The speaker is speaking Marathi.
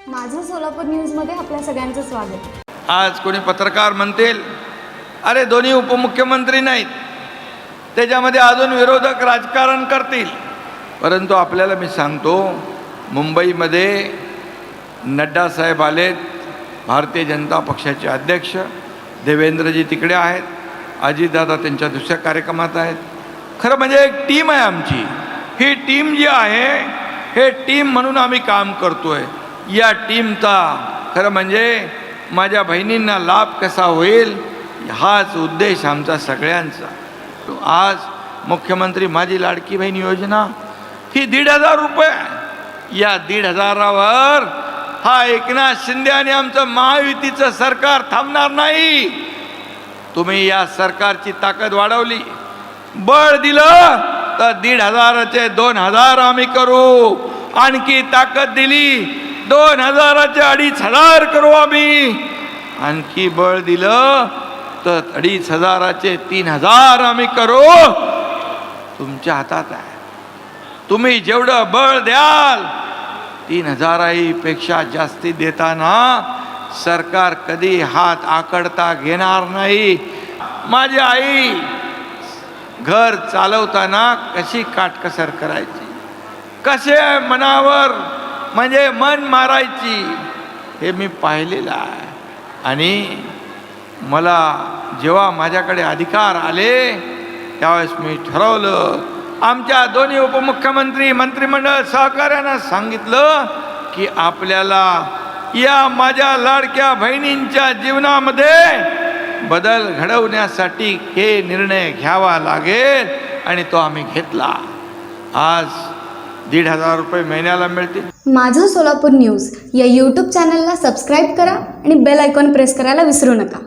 सोलापूर न्यूजमध्ये आपल्या सगळ्यांचं स्वागत. आज कोणी पत्रकार म्हणतील अरे दोन्ही उपमुख्यमंत्री नाहीत. त्याच्यामध्ये अजून विरोधक राजकारण करतील. परंतु आपल्याला मी सांगतो मुंबईमध्ये नड्डा साहेब आलेत भारतीय जनता पक्षाचे अध्यक्ष देवेंद्रजी तिकडे आहेत अजितदादा त्यांच्या दुसऱ्या कार्यक्रमात आहेत. खरं म्हणजे एक टीम आहे आमची. ही टीम जी आहे हे टीम म्हणून आम्ही काम करतो आहे या टीमचा. खरं म्हणजे माझ्या बहिणींना लाभ कसा होईल हाच उद्देश आमचा सगळ्यांचा. तो आज मुख्यमंत्री माझी लाडकी बहीण योजना ही दीड हजार रुपये. या दीड हजारावर हा एकनाथ शिंदे आणि आमचं महायुतीचं सरकार थांबणार नाही. तुम्ही या सरकारची ताकद वाढवली. बळ दिलं तर दीड हजाराचे दोन हजार आम्ही करू. आणखी ताकद दिली दोन हजाराचे अडीच हजार करू आम्ही. आणखी बळ दिलं तर अडीच हजाराचे तीन हजार आम्ही करू. तुमच्या हातात आहे. तुम्ही जेवढं बळ द्याल तीन हजाराहीपेक्षा जास्ती देताना सरकार कधी हात आकडता घेणार नाही. माझी आई घर चालवताना कशी काटकसर करायची? कसे मनावर म्हणजे मन मारायची. हे मी पाहिलेलं आहे. आणि मला जेव्हा माझ्याकडे अधिकार आले त्यावेळेस मी ठरवलं. आमच्या दोन्ही उपमुख्यमंत्री मंत्रिमंडळ सहकार्यानं सांगितलं की आपल्याला या माझ्या लाडक्या बहिणींच्या जीवनामध्ये बदल घडवण्यासाठी हे निर्णय घ्यावा लागेल आणि तो आम्ही घेतला. आज दीड हजार रुपये महिन्याला मिळतील. माझं सोलापूर न्यूज या यूट्यूब चॅनलला सबस्क्राईब करा आणि बेल आयकॉन प्रेस करायला विसरू नका.